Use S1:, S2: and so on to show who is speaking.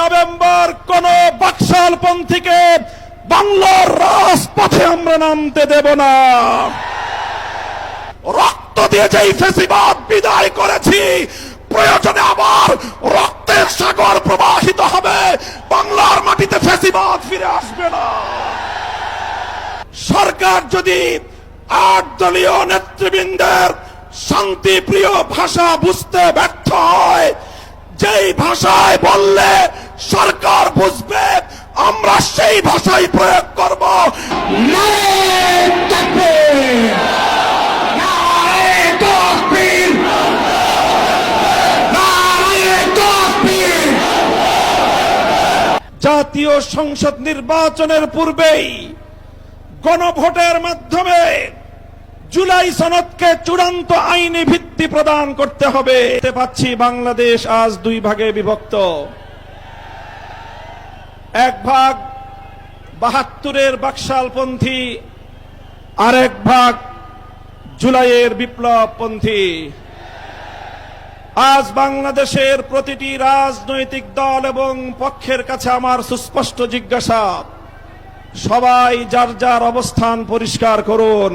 S1: November কোন বাকশাল পন্থীকে বাংলার রাজপথে আমরা নামতে দেব না। রক্ত দিয়ে যেই ফেসিবাদ বিদায় করেছি, প্রয়োজনে আবার রক্তের সাগর প্রবাহিত হবে। বাংলার মাটিতে ফেসিবাদ ফিরে আসবে না। সরকার যদি আট দলীয় নেতৃবৃন্দের শান্তিপ্রিয় ভাষা বুঝতে ব্যর্থ হয়, যেই ভাষায় বললে সরকার বুঝবে আমরা সেই ভাষাই প্রয়োগ করব! জাতীয় সংসদ নির্বাচনের পূর্বেই গণভোটের মাধ্যমে জুলাই সনদকে চূড়ান্ত আইনি ভিত্তি প্রদান করতে হবে। পাচ্ছি বাংলাদেশ আজ দুই ভাগে বিভক্ত। এক ভাগ বাহাত্তরের বাকশালপন্থী, আরেক ভাগ জুলাইয়ের বিপ্লবপন্থী। আজ বাংলাদেশের প্রতিটি রাজনৈতিক দল এবং পক্ষের কাছে আমার সুস্পষ্ট জিজ্ঞাসা, সবাই যার যার অবস্থান পরিষ্কার করুন।